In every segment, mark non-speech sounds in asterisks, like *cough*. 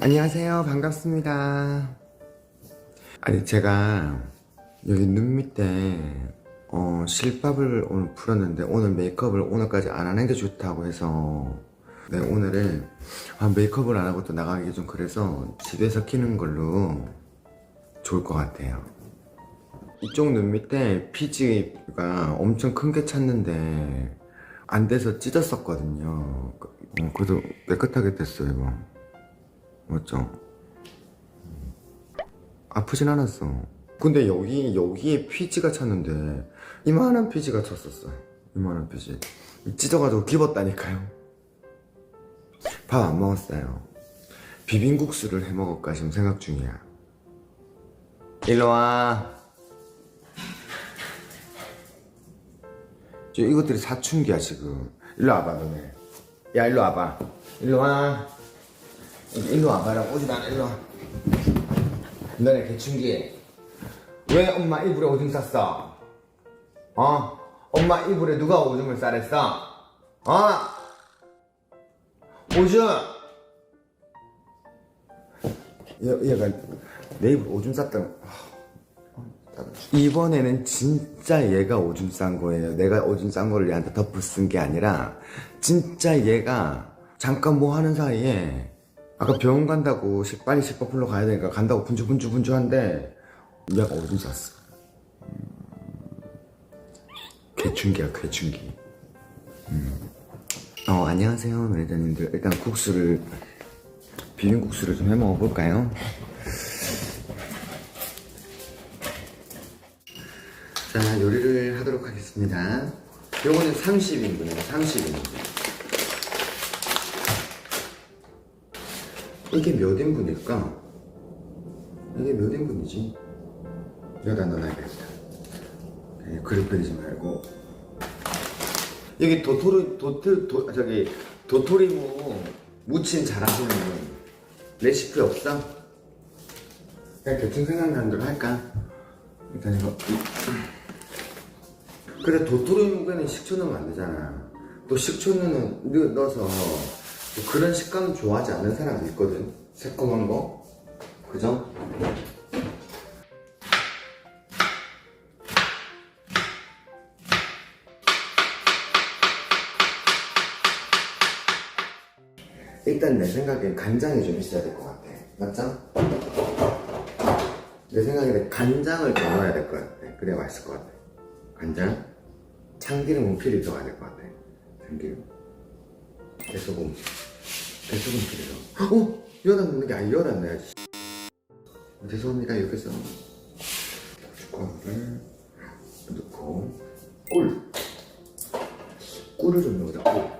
안녕하세요. 반갑습니다. 아니, 제가 여기 눈 밑에 어, 실밥을 오늘 풀었는데 오늘 메이크업을 오늘까지 안 하는 게 좋다고 해서 네, 오늘은 아, 메이크업을 안 하고 또 나가기 좀 그래서 집에서 키는 걸로 좋을 것 같아요. 이쪽 눈 밑에 피지가 엄청 큰 게 찼는데 안 돼서 찢었었거든요. 어, 그래도 깨끗하게 됐어요, 이거. 맞죠? 음. 아프진 않았어. 근데 여기, 여기에 피지가 찼는데, 이만한 피지가 찼었어. 이만한 피지. 찢어가지고 기었다니까요. 밥 안 먹었어요. 비빔국수를 해 먹을까 지금 생각 중이야. 일로 와. 저 이것들이 사춘기야 지금. 일로 와봐 너네. 야 일로 와봐. 일로 와. 일로 와봐라 오지 마 일로 와 너네 개충기 왜 엄마 이불에 오줌 쌌어? 어? 엄마 이불에 누가 오줌을 싸랬어? 어? 오줌 얘, 얘가 내 입으로 오줌 쌌다는 이번에는 진짜 얘가 오줌 싼 거예요. 내가 오줌 싼 거를 얘한테 쓴게 아니라 진짜 얘가 잠깐 뭐 하는 사이에 아까 병원 간다고 시- 빨리 식법 풀러 가야 되니까 간다고 분주분주분주한데 오줌 쌌어. 음, 개충기야 개충기. 음. 어 안녕하세요 매니저님들 일단 국수를 비빔국수를 좀 해 먹어볼까요? 자 요리를 하도록 하겠습니다. 요거는 30인분이에요 30인분. 이게 몇 인분일까? 이게 몇 인분이지? 여기다 넣어놔야겠다. 네, 그릇 버리지 말고. 여기 도토리, 도트, 도, 저기, 도토리무 무침 잘하시는 분 레시피 없어? 그냥 대충 생각나는 대로 할까? 일단 이거. 근데 도토리묵에는 식초 넣으면 안 되잖아. 또 식초 넣는, 넣- 넣어서 또 그런 식감 좋아하지 않는 사람이 있거든. 새콤한 거. 그죠? 일단 내 생각엔 간장이 좀 있어야 될 것 같아. 맞죠? 내 생각에는 간장을 더 넣어야 될 것 같아. 그래야 맛있을 것 같아. 간장? 참기름 은 필히 들어가야 될 것 같아. 참기름. 대소금. 대소금 필요. 어? 여다 넣는 게 아니라 여다 넣어야지. 죄송합니다. 여기서 고춧가루를 넣고 꿀. 꿀을 좀 넣자. 꿀.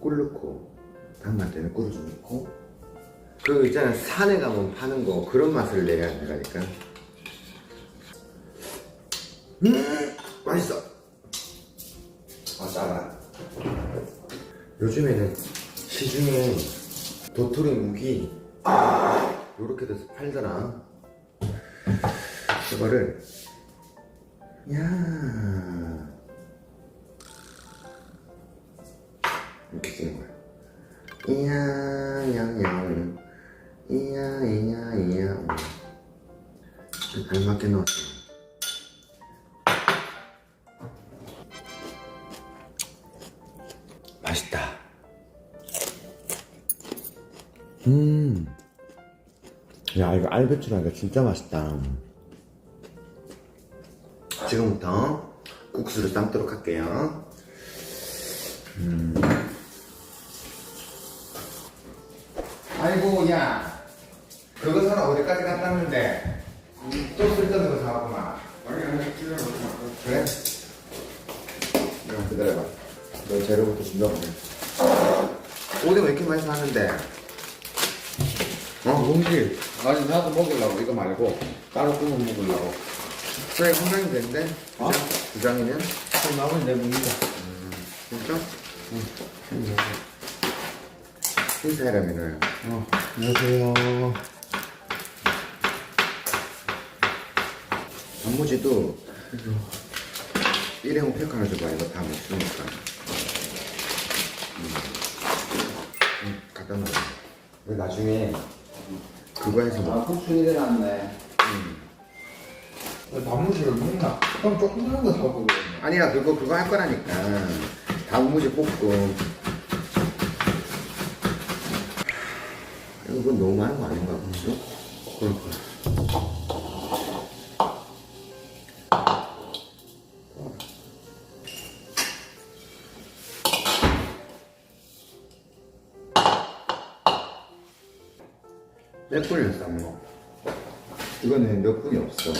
꿀 넣고 당만 때는 꿀을 좀 넣고 그 있잖아 산에 가면 파는 거 그런 맛을 내야 된다니까 음 맛있어 요즘에는 시중에 도토리 묵이 요렇게 돼서 팔더라 이거를 야. 이렇게 끼는 거야. 이야 양양 이야 이야 이야. 알맞게 넣었어 음 야 이거 알배추라니까 진짜 맛있다. 지금부터 국수를 삶도록 할게요. 아이고 야. 그거 사러 어디까지 갔다는데? 또 쓸데없는 거 사왔구만. 아니 아니 그냥 그래? 야 기다려봐. 너 재료부터 준비하고 오뎅 왜 이렇게 많이 사는데 어? 뭔지 아니 나도 먹으려고 이거 말고. 따로 끊어 먹으려고. 그래 한 장이 되는데 어? 두 장이면? 그럼 나머지 내 묵이다. 진짜? 응. 인사해라면은 어 안녕하세요. 단무지도 일회용 팩 하나 줘봐 이거 다 먹으니까. 음. 음, 갖다 놔 나중에 그거 해서 먹 아, 놨네. 음. 단무지를 먹나? 그럼 조그만한 거 사고. 아니야 그거 그거 할 거라니까 다무지 볶음 이거 너무 많은 거 아닌가 그치? 그러니까 몇 분이었어 뭐 이거는 몇 분이 없어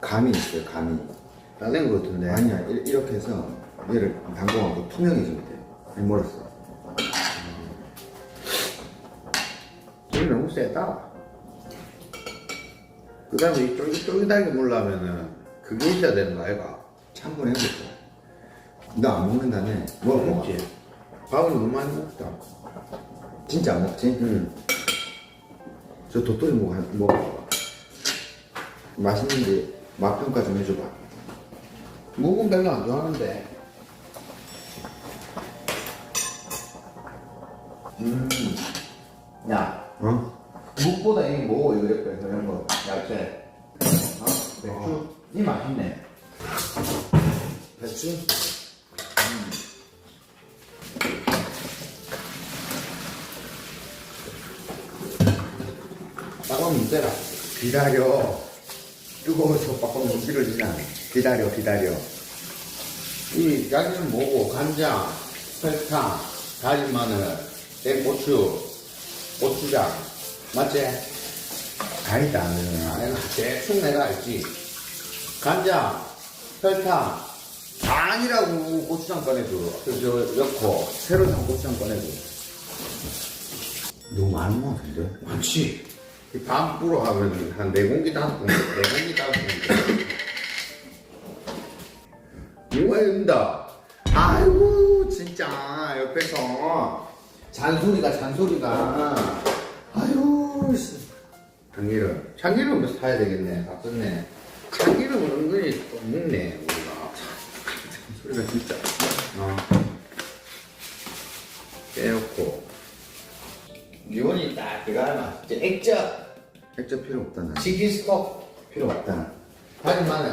감이 있어요 감이 다된 거 같은데. 아니야 이- 이렇게 해서 얘를 담궈갖고 투명해지면 돼 아니 멀었어 불이 너무 세다. 그 다음에 이 쫄깃쫄깃하게 물려면은 그게 있어야 되는 거 아이가? 참고를 해볼게 너안 먹는다네 뭐뭐 먹지? 밥을 너무 많이 먹다. 진짜 안 먹지? 응. 저 도토리 먹어, 먹어봐 맛있는지 맛평가 좀 해줘봐 묵은 별로 안 좋아하는데. 음. 야, 어? 묵보다 이 뭐, 이거 옆에 그런 거, 야채. 어? 맥주? 이 맛있네. 배추? 문제라. 기다려 뜨거워서 못 길어지잖아 기다려 기다려 이 야채는 뭐고, 간장, 설탕, 다진 마늘, 땡고추, 고추장. 맞지? 아니다 아내가 대충 내가 알지. 간장, 설탕, 아니라고 고추장 꺼내줘 그저 넣고 새로 산 고추장 꺼내줘 너무 많은 거 같은데? 많지. 반 뿌로 하면 한 네 공기 다섯 공기, 네 공기 다섯 공기. 된다. 아이고 진짜 옆에서 잔소리가 잔소리가 아유 씨. 참기름. 참기름 뭐 사야 되겠네. 다 썼네. 참기름은 은근히 또 먹네, 우리가. 소리가 진짜 어. 빼놓고. 기온이 딱 들어가면 액젓, 액젓 필요 없다 나 치킨 스톡, 필요 없다 다진 마늘.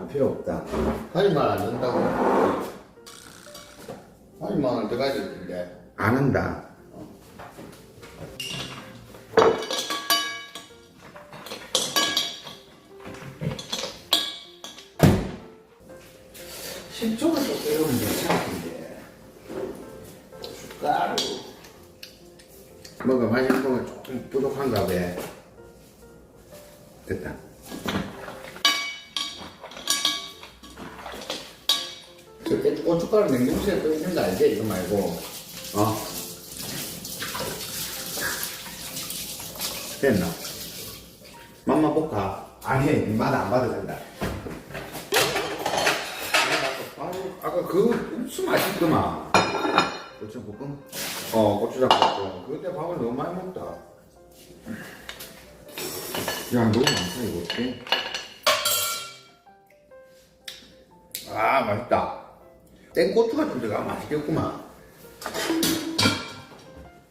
아 필요 없다 다진 마늘 안 넣는다고. 다진 마늘 들어가야 되는데. 안 한다 식초를 또 빼면 괜찮은데. 고춧가루. 뭔가 맛있는 건 조금 부족한가 봐. 됐다 그때 고춧가루 냉동실에 또 있는 거 알지? 이거 말고. 어 됐나? 맘마 볶아. 아니 맛안 봐도 된다 아까 그 국수 맛있더만. 고추장 볶음 어, 고추장 볶고. 그때 밥을 너무 많이 먹다. 야 너무 많다 이거 어떡해 아, 맛있다. 땡고추가 좀 들어가 맛있겠구만.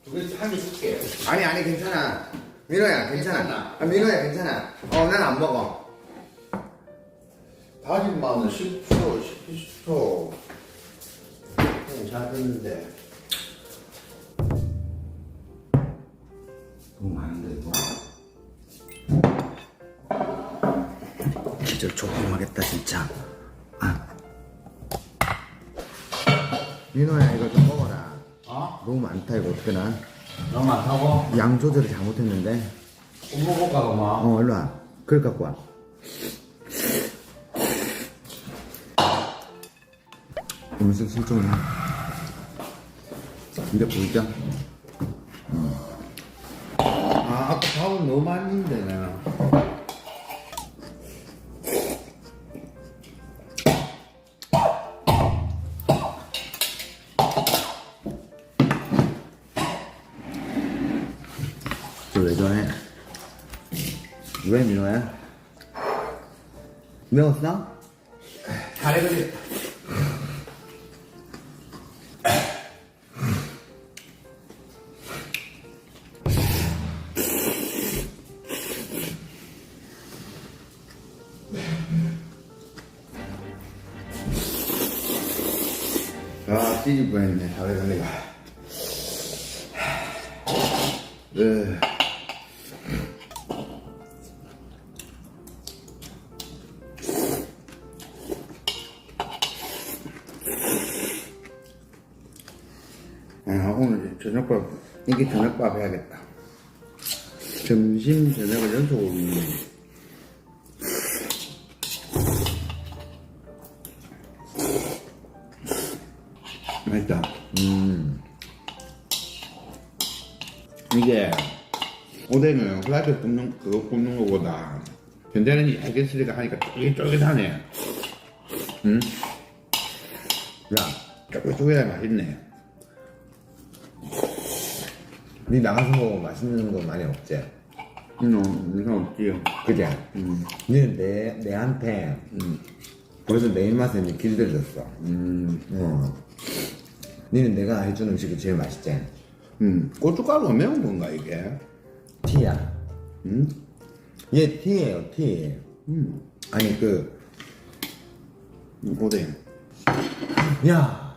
두개 한개 줄게. 아니 아니 괜찮아 민호야 괜찮아 괜찮아. 아, 민호야 괜찮아 어 난 안 먹어 다진 마늘 10초, 10초. 괜찮았는데. 기절 조금하겠다 진짜 아. 민호야 이거 좀 먹어라 어? 너무 많다 이거 어떻게 나? 너무 많다고? 양 조절을 잘못했는데 먹어볼까, 그만. 어 일로 와 그릇 갖고 와 음식 실종이야 이제 보이죠? 아, 아까 밥은 너무 많이 했는데, 매웠어? 잘해보세요. 아, 찌질 뻔했네, 잘해보세요. 아 오늘 저녁밥 이게 저녁밥 해야겠다 점심 저녁을 연속으로 먹는 맛있다 음. 이게 오뎅은 후라이팬 굽는 그거 굽는 거보다 전자레인지 쓰니까 하니까 쫄깃쫄깃하네 응? 야 쫄깃쫄깃하니 맛있네 니 나가서 먹으면 맛있는 거 많이 없지? 응 이거 없지 그지? 음. 니는 내, 내한테 음. 벌써 내 입맛에 니 길들여졌어. 음. 어. 니는 내가 해준 음식이 제일 맛있지? 음. 고춧가루가 매운 건가 이게 티야. 음? 얘 티예요, 티. 음. 아니, 그, 오뎅 야!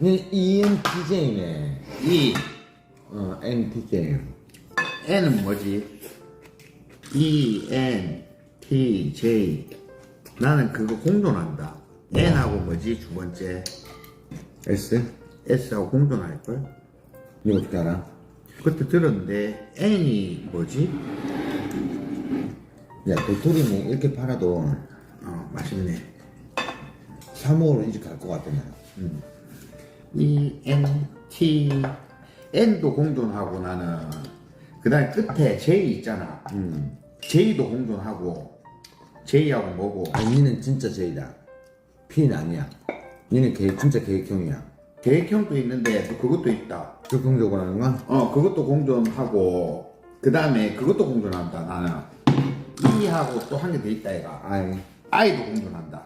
니 ENTJ네. 이 어, NTJ. N은 뭐지? E N T J 나는 그거 공존한다 N하고 뭐지 두 번째 S? S하고 공존할 걸? 니 어떻게 알아? 그때 들었는데 N이 뭐지? 야, 도토리 뭐 이렇게 팔아도 어 맛있네 3호로 이직 갈것 같아, 나. E N T N도 공존하고 나는 그 다음에 끝에 J 있잖아 음. J도 공존하고 J하고 뭐고 아니, 니는 진짜 J다. P는 아니야. 니는 계획, 진짜 계획형이야. 계획형도 있는데 또 그것도 있다 적극적으로 하는 건? 어 그것도 공존하고 그 다음에 그것도 공존한다 나는 E하고 또 한 개 더 있다 얘가 아이. I도 공존한다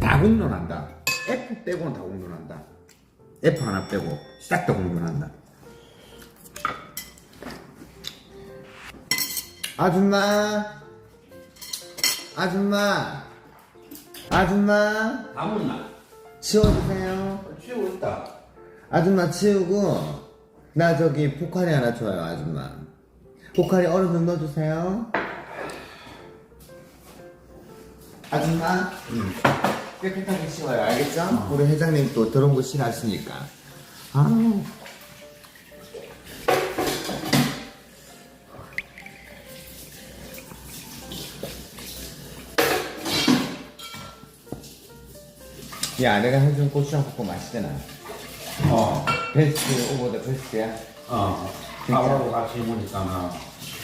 다 공존한다 F 빼고는 다 공존한다 F 하나 빼고 싹 다 공존한다 아줌마! 아줌마! 아줌마! 아무나 치워주세요. 치우고 있다 아줌마 치우고, 나 저기 포카리 하나 줘요, 아줌마. 포카리 얼음 좀 넣어주세요. 아줌마? 깨끗하게 치워요, 알겠죠? 우리 회장님 또 더러운 거 싫어하시니까. 아우. 야, 내가 해준 고추장 볶음 맛있잖아. 어 베스트 오버 더 베스트야. 어, 밥하고 같이 먹으니까는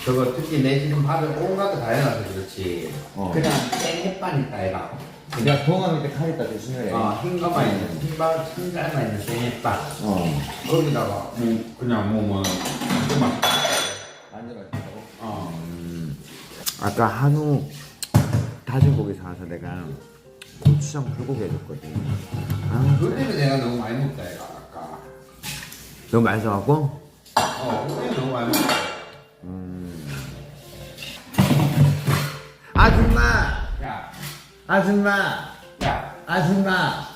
저거 특히 내 지금 밥에 온갖 다 해놔서 그렇지 어. 그냥 생 햇반 있다 얘가 야, 동화 밑에 칼 있다 조심해라. 어, 흰가만 있는 흰밥 흰쌀만 있는 생 햇반 어. 거기다가 뭐 그냥 뭐뭐 좀만 완전 맛있다고? 어 아까 한우 다진 고기 사와서 내가 고추장 불고기 해줬거든. 아, 그것 때문에 내가 너무 많이 먹다 얘가 아까 너무 맛있어갖고? 어 그것 때문에 너무 많이 먹다 아줌마! 야 아줌마! 야, 아줌마!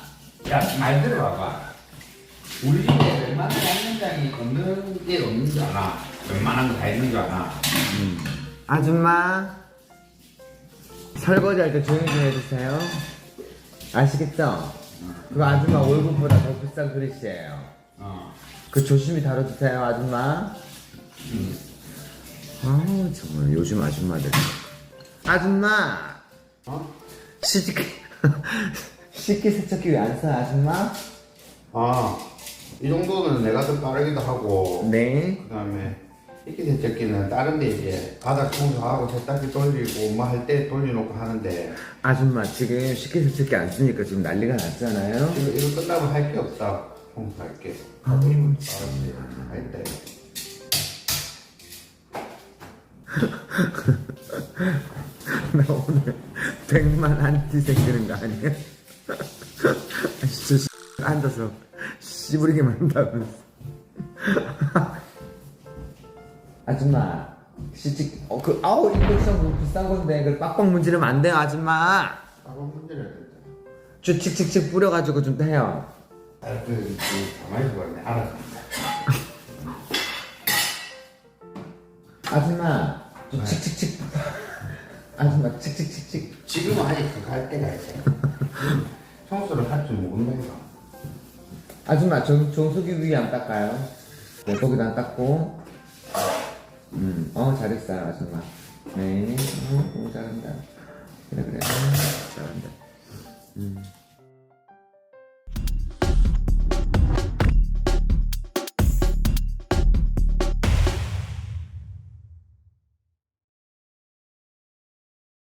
야, 말 들어봐봐. 우리 집에 웬만한 양념장이 없는 게 없는 줄 알아. 웬만한 거 다 있는 줄 알아. 아줌마! 설거지 할 때 조용히 좀 해주세요. 아시겠죠? 그 아줌마 월급보다 더 비싼 그릇이에요. 어. 그 조심히 다뤄주세요, 아줌마. 아우, 정말 요즘 아줌마들. 아줌마! 어? 식기, 식기 세척기 *laughs* 왜 안 써, 아줌마? 아, 이 정도는 내가 더 빠르기도 하고, 네. 그 다음에 식기세척기는 다른 데 이제 바닥 청소하고 세탁기 돌리고 뭐 할 때 돌려놓고 하는데, 아줌마, 지금 식기 세척기 안 쓰니까 지금 난리가 났잖아요? 이거, 이거 끝나고 할 게 없다. 청소할게. 하고 이거 알았지. 할 때. 나 오늘 100만 안티 생기는 거 아니야? *laughs* 아, 진짜 씨, 앉아서 씨부리게 만다면서 *laughs* 아줌마 시직 어, 그 아우 인덕션 그거 비싼 건데 그 빡빡 문지르면 안 돼요 아줌마 작은 문제를 했다. 쭉 칙칙칙 뿌려가지고 좀 해요 아, 그, 그, 가만히 있어봐. 알았어. 아줌마 좀 칙칙칙 아줌마 칙칙칙칙 지금은 아직 그거 할 때가 있어. *laughs* 청소를 할 줄 모른다니까. 아줌마 정, 정수기 위에 안 닦아요? 네 거기다 안 닦고. 음 어 잘했어요 아줌마. 네 어, 어, 잘한다. 그래 그래. 어, 잘한다. 음